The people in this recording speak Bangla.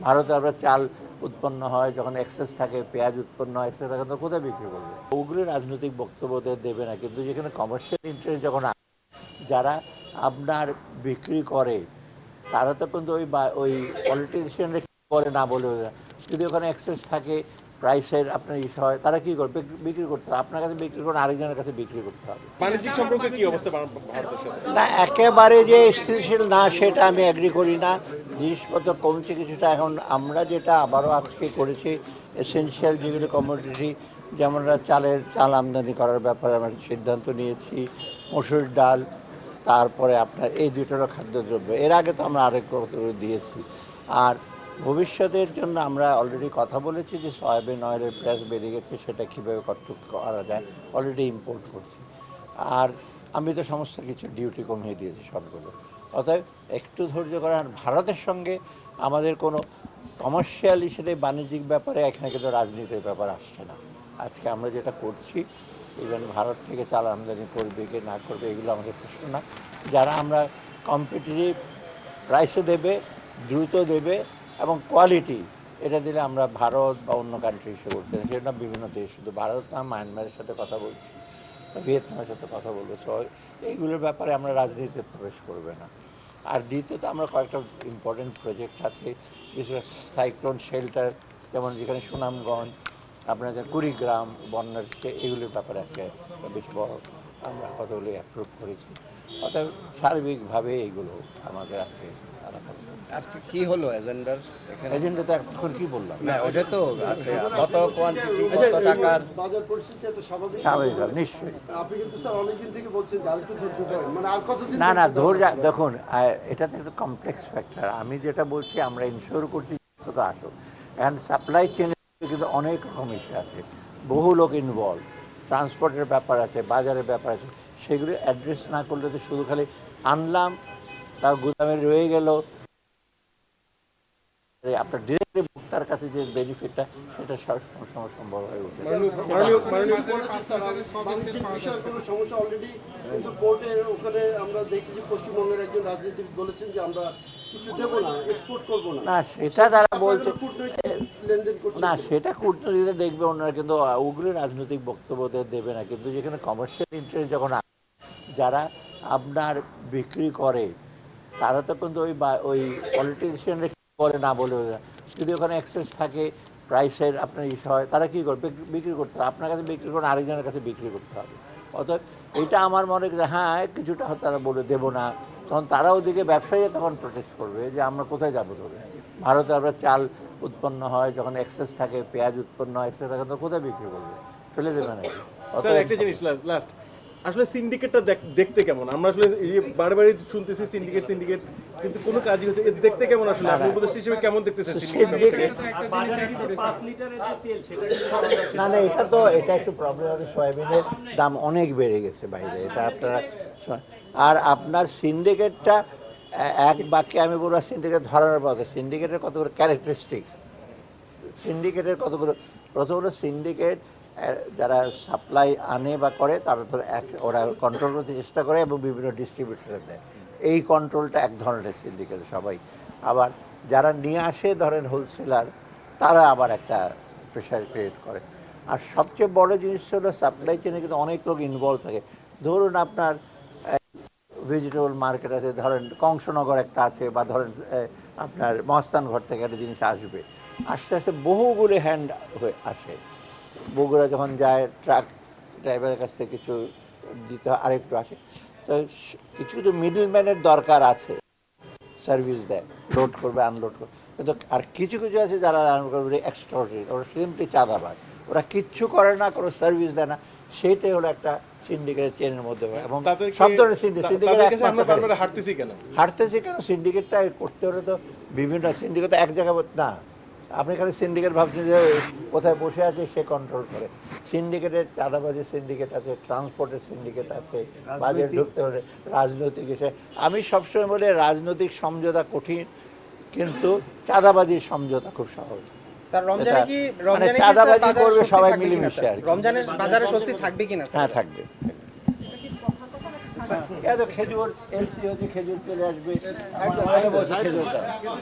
ভারতে আমরা চাল উৎপন্ন হয় যখন এক্সেস থাকে পেঁয়াজ উৎপন্ন হয় এক্সেস থাকে তো কোথায় বিক্রি করবে? ওগুলো রাজনৈতিক বক্তব্য দেবে না কিন্তু যেখানে কমার্শিয়াল ইন্টারেস্ট যখন যারা আপনার বিক্রি করে তারা তো কিন্তু ওই বা- ওই পলিটিশিয়ানরা করে না বলে যদি ওখানে এক্সেস থাকে প্রাইসের আপনার ইস্যু হয় তারা কি করবে? বিক্রি- করতে হবে। আপনার কাছে বিক্রি করে আরেকজনের কাছে বিক্রি করতে হবে। বাণিজ্যিক সম্পর্কে কি অবস্থা না একেবারে যে স্থিতিশীল না সেটা আমি অ্যাগ্রি করি না। জিনিসপত্র কমছে কিছুটা, এখন আমরা যেটা আবারও আজকে করেছি এসেনশিয়াল যেগুলো কমোডিটি যেমন চালের চাল আমদানি করার ব্যাপারে আমরা সিদ্ধান্ত নিয়েছি, মসুর ডাল, তারপরে আপনার এই দুটোরও খাদ্যদ্রব্য। এর আগে তো আমরা আরেক কত দিয়েছি। আর ভবিষ্যতের জন্য আমরা অলরেডি কথা বলেছি যে সয়াবিন অয়েলের প্রাইস বেড়ে গেছে, সেটা কীভাবে কতটুকু করা যায় অলরেডি ইম্পোর্ট করছি। আর আমি তো সমস্ত কিছু ডিউটি কমিয়ে দিয়েছি সবগুলো। অতএব একটু ধৈর্য করা আর ভারতের সঙ্গে আমাদের কোনো কমার্শিয়াল হিসেবে বাণিজ্যিক ব্যাপারে এখানে কিন্তু রাজনীতির ব্যাপার আসছে না। আজকে আমরা যেটা করছি ইভেন ভারত থেকে চাল আমদানি করবে কি না করবে এগুলো আমাদের প্রশ্ন না। যারা আমরা কম্পিটিটিভ প্রাইসে দেবে, দ্রুত দেবে এবং কোয়ালিটি এটা দিলে আমরা ভারত বা অন্য কান্ট্রি হিসেবে করতে সেটা বিভিন্ন দেশ, শুধু ভারত না মায়ানমারের সাথে কথা বলছি। ভিয়েতনামের সাথে কথা বলব সো এইগুলোর ব্যাপারে আমরা রাজনীতিতে প্রবেশ করবে না। আর দ্বিতীয়ত আমরা কয়েকটা ইম্পর্টেন্ট প্রজেক্ট আছে বিশেষ সাইক্লোন শেল্টার যেমন যেখানে সুনামগঞ্জ আপনাদের কুড়িগ্রাম, বন্যার এগুলোর ব্যাপারে আজকে বেশ বড় আমরা কতগুলো অ্যাপ্রুভ করেছি। অর্থাৎ সার্বিকভাবে এইগুলো আমাদের আজকে আজকে কি হলো এজেন্ডার এজেন্ডা তো এখন কি বললাম? না ওটা তো আছে। কত কোয়ান্টিটি কত টাকার? বাজার পরিস্থিতি স্বাভাবিক স্বাভাবিক নিশ্চয়ই। আপনি কিন্তু স্যার অনেকদিন থেকে বলছেন যে আরেকটু ধৈর্য ধরেন। মানে আর কতদিন না না ধৈর্য? দেখুন এটা তো একটা কমপ্লেক্স ফ্যাক্টর আমি যেটা বলছি আমরা ইনশিওর করছি তো আসুক। এখন সাপ্লাই চেনে কিন্তু অনেক রকম ইস্যু আছে। বহু লোক ইনভলভ ট্রান্সপোর্টের ব্যাপার আছে বাজারের ব্যাপার আছে সেগুলো অ্যাড্রেস না করলে তো শুধু খালি আনলাম তা গুদামে রয়ে গেল। আপনার ডিরেক্টলি ভোক্তার কাছে যে বেনিফিটটা সেটা সব সময় সম্ভব হয়ে ওঠে। সমস্যা অলরেডি কিন্তু কোর্টের ওখানে আমরা যে পশ্চিমবঙ্গের একজন রাজনীতিক বলেছেন যে আমরা কিছু দেবো না এক্সপোর্ট করব না। সেটা তারা বলছে। না সেটা কূটনীতিতে দেখবে ওনারা কিন্তু উগ্র রাজনৈতিক বক্তব্য দেবে না। কিন্তু যেখানে কমার্শিয়াল ইন্টারেস্ট যখন আসে, যারা আপনার বিক্রি করে তারা তো কিন্তু ওই ওই পলিটিশিয়ানরা করে না বলে যদি ওখানে এক্সেস থাকে প্রাইসের আপনার ইস্যু হয় তারা কী করবে বিক্রি- করতে হবে। আপনার কাছে বিক্রি করে আরেকজনের কাছে বিক্রি করতে হবে। অতএব এটা আমার মনে হয় যে হ্যাঁ কিছুটা তারা বলে দেবো না। তখন তারা ওদিকে ব্যবসায়ী তখন প্রোটেস্ট করবে যে আমরা কোথায় যাব তবে ভারতে আমরা চাল উৎপন্ন হয় যখন এক্সেস থাকে পেঁয়াজ উৎপন্ন হয় এক্সেস থাকে তো কোথায় বিক্রি করবে? ফেলে দেবে নাকি? স্যার একটা জিনিস লাস্ট আসলে সিন্ডিকেটটা দেখতে কেমন? আমরা আসলে বারবারই শুনতেছি সিন্ডিকেট সিন্ডিকেট কিন্তু কোনো কাজই হচ্ছে দেখতে কেমন আসলে? আপনি উপদেষ্টা হিসেবে কেমন দেখতেছেন না না এটা তো এটা একটু প্রবলেম হবে সয়াবিনের দাম অনেক বেড়ে গেছে বাইরে এটা আপনারা আর আপনার সিন্ডিকেটটা এক বাক্যে আমি বলব সিন্ডিকেট ধরার পথে। সিন্ডিকেটের কতগুলো ক্যারেক্টারিস্টিক্স সিন্ডিকেটের কতগুলো প্রথম হলো সিন্ডিকেট যারা সাপ্লাই আনে বা করে, তারা তো এক, ওরা কন্ট্রোল করতে চেষ্টা করে এবং বিভিন্ন ডিস্ট্রিবিউটারে দেয়। এই কন্ট্রোলটা এক ধরনের সিন্ডিকেট সবাই। আবার যারা নিয়ে আসে ধরেন হোলসেলার তারা আবার একটা প্রেশার ক্রিয়েট করে। আর সবচেয়ে বড় জিনিস হলো সাপ্লাই চেনে কিন্তু অনেক লোক ইনভলভ থাকে। ধরুন আপনার ভেজিটেবল মার্কেট আছে, ধরেন কংসনগর একটা আছে, বা ধরেন আপনার মস্তান ঘর থেকে একটা জিনিস আসবে। আস্তে আস্তে বহুগুলো হ্যান্ড হয়ে আসে। বগুড়া যখন যায় ট্রাক ড্রাইভারের কাছ থেকে কিছু দিতে হয়, আরেকটু আসে। তো কিছু কিছু মিডলম্যানের দরকার আছে। সার্ভিস দেয় লোড করবে আনলোড করবে। কিন্তু আর কিছু কিছু আছে যারা এক্সট্রাঅর্ডিনারি ওরা সিম্পলি চাঁদাবাজ। ওরা কিচ্ছু করে না, কোনো সার্ভিস দেয় না। সেটাই হলো একটা সিন্ডিকেটের চেনের মধ্যে পড়ে। এবং সব ধরনের সিন্ডিকেট সিন্ডিকেট হাঁটতেছি কেন? হারতেছি কেন? সিন্ডিকেটটা করতে হলে তো বিভিন্ন সিন্ডিকেট এক জায়গায় না আপনি খালি সিন্ডিকেট ভাবছেন যে কোথায় বসে আছে সে কন্ট্রোল করে। সিন্ডিকেটের চাঁদাবাজি সিন্ডিকেট আছে ট্রান্সপোর্টের সিন্ডিকেট আছে বাজেট ঢুকতে হলে রাজনৈতিক এসে আমি সবসময় বলি রাজনৈতিক সমঝোতা কঠিন কিন্তু চাঁদাবাজির সমঝোতা খুব সহজ। স্যার রমজানে কি মানে রমজানে চাঁদাবাজি করবে সবাই মিলেমিশে আর রমজানের বাজারে স্বস্তি থাকবে কিনা হ্যাঁ থাকবে। এত খেজুর এলসি হচ্ছে খেজুর চলে আসবে খেজুর